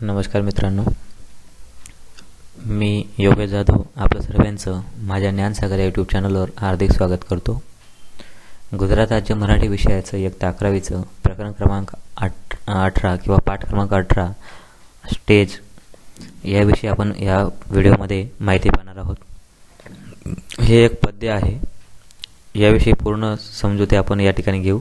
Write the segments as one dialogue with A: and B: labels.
A: नमस्कार मित्रांनो. मी योगेश जाधव आपलं सर्वांचं माझ्या ज्ञानसागर या यूट्यूब चॅनलवर हार्दिक स्वागत करतो. गुजरात राज्य मराठी विषयाचं इयत्ता अकरावीचं प्रकरण क्रमांक आठ अठरा किंवा पाठ क्रमांक अठरा स्टेज याविषयी आपण या व्हिडिओमध्ये माहिती पाहणार आहोत. हे एक पद्य आहे. याविषयी पूर्ण समजुती आपण या ठिकाणी घेऊ.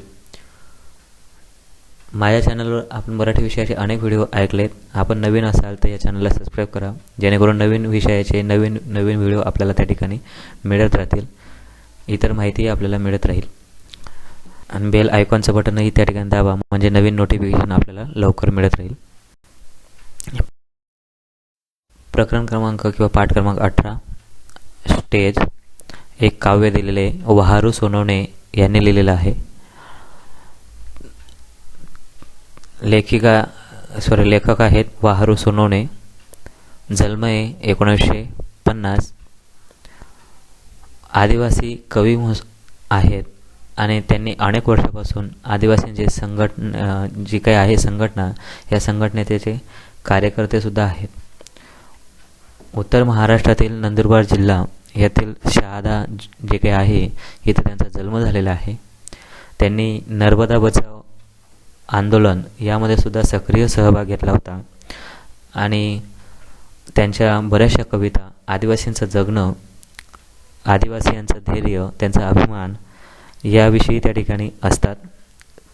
A: माझ्या चॅनलवर आपण मराठी विषयाचे अनेक व्हिडिओ ऐकलेत. आपण नवीन असाल तर या चॅनलला सबस्क्राईब करा. जेणेकरून नवीन विषयाचे नवीन नवीन व्हिडिओ आपल्याला त्या ठिकाणी मिळत राहतील. इतर माहितीही आपल्याला मिळत राहील. आणि बेल आयकॉनचं बटनही त्या ठिकाणी दाबा. म्हणजे नवीन नोटिफिकेशन आपल्याला लवकर मिळत राहील. प्रकरण क्रमांक किंवा पाठ क्रमांक अठरा. स्टेज. एक काव्य दिलेले. वहारू सोनवणे यांनी लिहिलेलं आहे. लेखिका सॉरी लेखक आहेत वाहरू सोनवणे जन्मये एकोणीसशे पन्नास. आदिवासी कवी महोस आहेत आणि त्यांनी अनेक वर्षापासून आदिवासींचे संघटना जी काही आहे संघटना या संघटनेचे कार्यकर्तेसुद्धा आहेत. उत्तर महाराष्ट्रातील नंदुरबार जिल्हा यातील शहादा जे काही आहे इथे त्यांचा जन्म झालेला आहे. त्यांनी नर्मदा बचाव आंदोलन यामध्ये सुद्धा सक्रिय सहभाग घेतला होता. आणि त्यांच्या बऱ्याचशा कविता आदिवासींचं जगणं आदिवासीयांचं धैर्य त्यांचा अभिमान याविषयी त्या ठिकाणी असतात.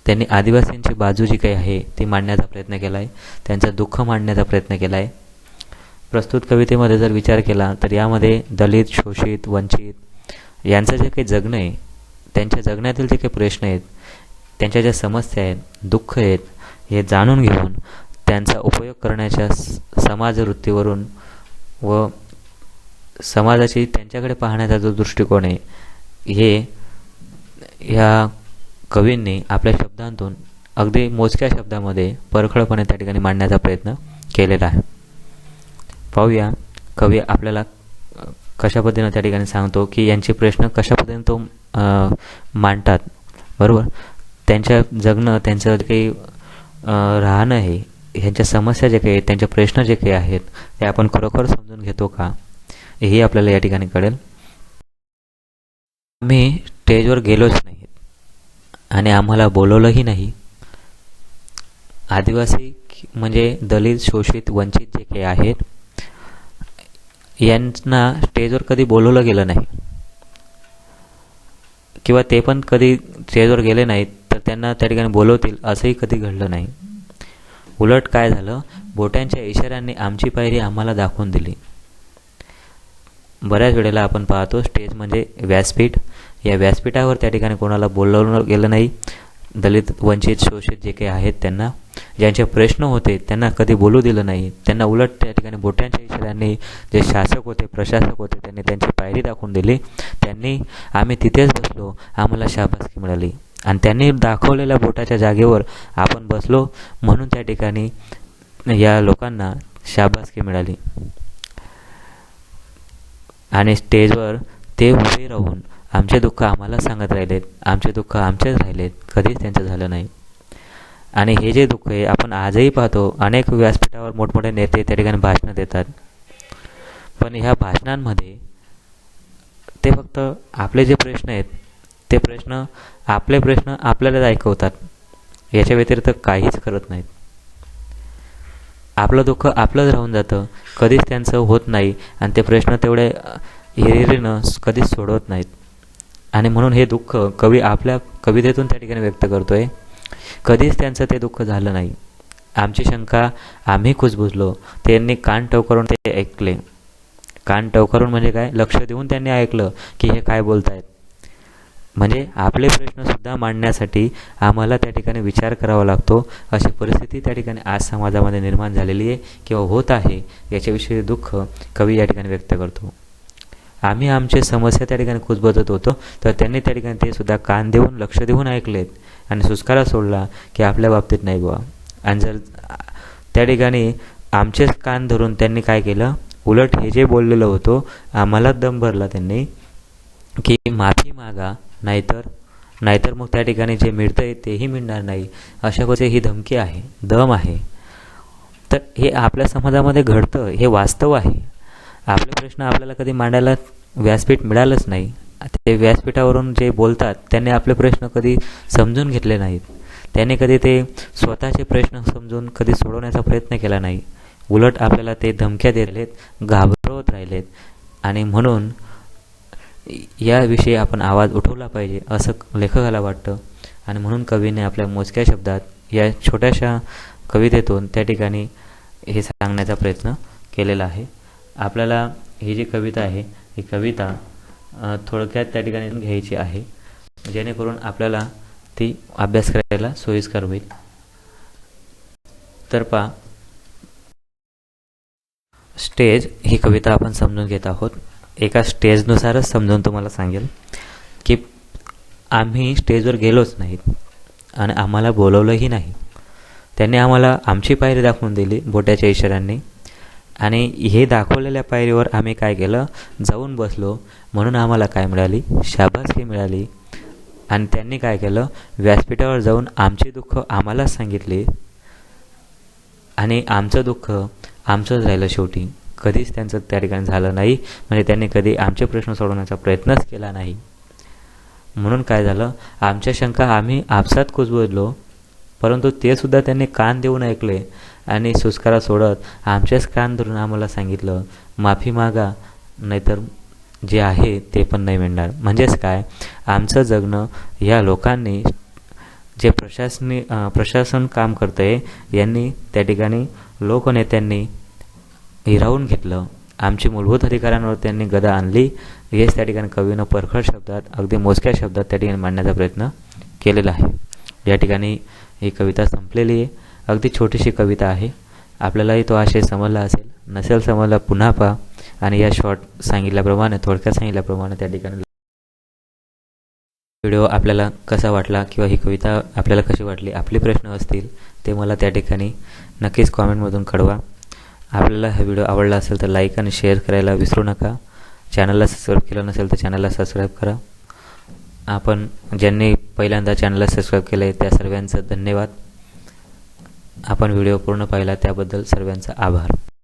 A: त्यांनी आदिवासींची बाजू जी काही आहे ती मांडण्याचा प्रयत्न केला आहे त्यांचं दुःख मांडण्याचा प्रयत्न केला आहे प्रस्तुत कवितेमध्ये जर विचार केला तर यामध्ये दलित शोषित वंचित यांचं जे काही जगणं आहे त्यांच्या जगण्यातील जे काही प्रश्न आहेत त्यांच्या ज्या समस्या आहेत दुःख आहेत हे जाणून घेऊन त्यांचा उपयोग करण्याच्या समाजवृत्तीवरून व समाजाची त्यांच्याकडे पाहण्याचा जो दृष्टिकोन आहे हे ह्या कवींनी आपल्या शब्दांतून अगदी मोजक्या शब्दामध्ये परखडपणे त्या ठिकाणी मांडण्याचा प्रयत्न केलेला आहे. पाहूया कवी आपल्याला कशा पद्धतीनं त्या ठिकाणी सांगतो की यांचे प्रश्न कशा पद्धतीने तो मांडतात. बरोबर? त्यांच्या जगणं त्यांचं जे काही राहणं आहे ह्यांच्या समस्या जे काही आहेत त्यांचे प्रश्न जे काही आहेत ते आपण खरोखर समजून घेतो का? हेही आपल्याला या ठिकाणी कळेल. आम्ही स्टेजवर गेलोच नाही. आणि आम्हाला बोलवलंही नाही. आदिवासी म्हणजे दलित शोषित वंचित जे काही आहेत यांना स्टेजवर कधी बोलवलं गेलं नाही. किंवा ते पण कधी स्टेजवर गेले नाहीत. त्यांना त्या ठिकाणी बोलवतील असंही कधी घडलं नाही. उलट काय झालं? बोट्यांच्या इशाऱ्यांनी आमची पायरी आम्हाला दाखवून दिली. बऱ्याच वेळेला आपण पाहतो स्टेज म्हणजे व्यासपीठ. या व्यासपीठावर त्या ठिकाणी कोणाला बोलवलं गेलं नाही. दलित वंचित शोषित जे काही आहेत त्यांना ज्यांचे प्रश्न होते त्यांना कधी बोलू दिलं नाही. त्यांना उलट त्या ठिकाणी बोट्यांच्या इशाऱ्यांनी जे शासक होते प्रशासक होते त्यांनी त्यांची पायरी दाखवून दिली. त्यांनी आम्ही तिथेच बसलो. आम्हाला शाबासकी मिळाली. आणि त्यांनी दाखवलेल्या बोटाच्या जागेवर आपण बसलो. म्हणून त्या ठिकाणी या लोकांना शाबासकी मिळाली. आणि स्टेजवर ते उभे राहून आमचे दुःख आम्हाला सांगत राहिलेत. आमचे दुःख आमचेच राहिलेत. कधीच त्यांचं झालं नाही. आणि हे जे दुःख आहे आपण आजही पाहतो. अनेक व्यासपीठावर मोठमोठे नेते त्या ठिकाणी भाषणं देतात. पण ह्या भाषणांमध्ये ते फक्त आपले जे प्रश्न आहेत ते प्रश्न आपले प्रश्न आपल्यालाच ऐकवतात. याच्या व्यतिरिक्त काहीच करत नाहीत. आपलं दुःख आपलंच राहून जातं. कधीच त्यांचं होत नाही आणि ते प्रश्न तेवढे हिरिरीनं कधीच सोडवत नाहीत. आणि म्हणून हे दुःख कवी आपल्या कवितेतून त्या ठिकाणी व्यक्त करतो आहे कधीच त्यांचं ते दुःख झालं नाही. आमची शंका आम्ही कुजबुजलो. त्यांनी कान टवकरून ते ऐकले. कान टवकरून म्हणजे काय? लक्ष देऊन त्यांनी ऐकलं की हे काय बोलतायत. म्हणजे आपले प्रश्नसुद्धा मांडण्यासाठी आम्हाला त्या ठिकाणी विचार करावा लागतो. अशी परिस्थिती त्या ठिकाणी आज समाजामध्ये निर्माण झालेली आहे किंवा होत आहे याच्याविषयी दुःख कवी या ठिकाणी व्यक्त करतो. आम्ही आमचे समस्या त्या ठिकाणी कुजबजत होतो तर त्यांनी त्या ठिकाणी ते सुद्धा कान देऊन लक्ष देऊन ऐकलेत आणि सुस्कारा सोडला की आपल्या बाबतीत नाही बुवा. आणि जर त्या ठिकाणी आमचेच कान धरून त्यांनी काय केलं? उलट हे जे बोललेलं होतं आम्हालाच दम भरला त्यांनी की माफी मागा. नाहीतर नाहीतर मग त्या ठिकाणी जे मिळतं आहे तेही मिळणार नाही. अशा प्रकारे ही धमकी आहे दम आहे. तर हे आपल्या समाजामध्ये घडतं हे वास्तव आहे. आपले प्रश्न आपल्याला कधी मांडायला व्यासपीठ मिळालंच नाही. ते व्यासपीठावरून जे बोलतात त्यांनी आपले प्रश्न कधी समजून घेतले नाहीत. त्याने कधी ते स्वतःचे प्रश्न समजून कधी सोडवण्याचा प्रयत्न केला नाही. उलट आपल्याला ते धमक्या दिलेत घाबरवत राहिलेत. आणि म्हणून याविषयी आपण आवाज उठवला पाहिजे असं लेखकाला वाटतं. आणि म्हणून कवीने आपल्या मोजक्या शब्दात या छोट्याशा कवितेतून त्या ठिकाणी हे सांगण्याचा प्रयत्न केलेला आहे. आपल्याला ही जी कविता आहे ही कविता थोडक्यात त्या ठिकाणी घ्यायची आहे जेणेकरून आपल्याला ती अभ्यास करायला सोयीस्कर होईल. तर पा स्टेज ही कविता आपण समजून घेत आहोत. एका स्टेजनुसारच समजून तुम्हाला सांगेल की आम्ही स्टेजवर गेलोच नाहीत आणि आम्हाला बोलवलंही नाही. त्यांनी आम्हाला आमची पायरी दाखवून दिली बोट्याच्या इशाऱ्यांनी. आणि हे दाखवलेल्या पायरीवर आम्ही काय केलं? जाऊन बसलो. म्हणून आम्हाला काय मिळाली? शाबासकी मिळाली. आणि त्यांनी काय केलं? व्यासपीठावर जाऊन आमची दुःख आम्हालाच सांगितली. आणि आमचं दुःख आमचंच राहिलं शेवटी. कधीच त्यांचं त्या ठिकाणी झालं नाही. म्हणजे त्यांनी कधी आमचे प्रश्न सोडवण्याचा प्रयत्नच केला नाही. म्हणून काय झालं? आमच्या शंका आम्ही आपसात कुजबजलो परंतु ते सुद्धा त्यांनी कान देऊन ऐकले आणि सुस्कारा सोडत आमचेच कान धरून आम्हाला सांगितलं माफी मागा नाहीतर जे आहे ते पण नाही मिळणार. म्हणजेच काय? आमचं जगणं या लोकांनी जे प्रशासनी प्रशासन काम करतं आहे यांनी त्या ठिकाणी लोकनेत्यांनी हिरावून घेतलं. आमची मूलभूत अधिकारांवर त्यांनी गदा आणली. हेच त्या ठिकाणी कवीनं परखड शब्दात अगदी मोजक्या शब्दात त्या ठिकाणी मांडण्याचा प्रयत्न केलेला आहे. या ठिकाणी ही कविता संपलेली आहे अगदी छोटीशी कविता आहे. आपल्यालाही तो आशय समजला असेल. नसेल समजला पुन्हा पहा. आणि या शॉर्ट सांगितल्याप्रमाणे थोडक्यात सांगितल्याप्रमाणे त्या ठिकाणी व्हिडिओ आपल्याला कसा वाटला किंवा ही कविता आपल्याला कशी वाटली आपले प्रश्न असतील ते मला त्या ठिकाणी नक्कीच कॉमेंटमधून कळवा. आपल्याला हा व्हिडिओ आवडला असेल तर लाईक आणि शेअर करायला विसरू नका. चॅनलला सबस्क्राईब केलं नसेल तर चॅनलला सबस्क्राईब करा. आपण ज्यांनी पहिल्यांदा चॅनलला सबस्क्राईब केलं आहे त्या सर्वांचं धन्यवाद. आपण व्हिडिओ पूर्ण पाहिला त्याबद्दल सर्वांचा आभार.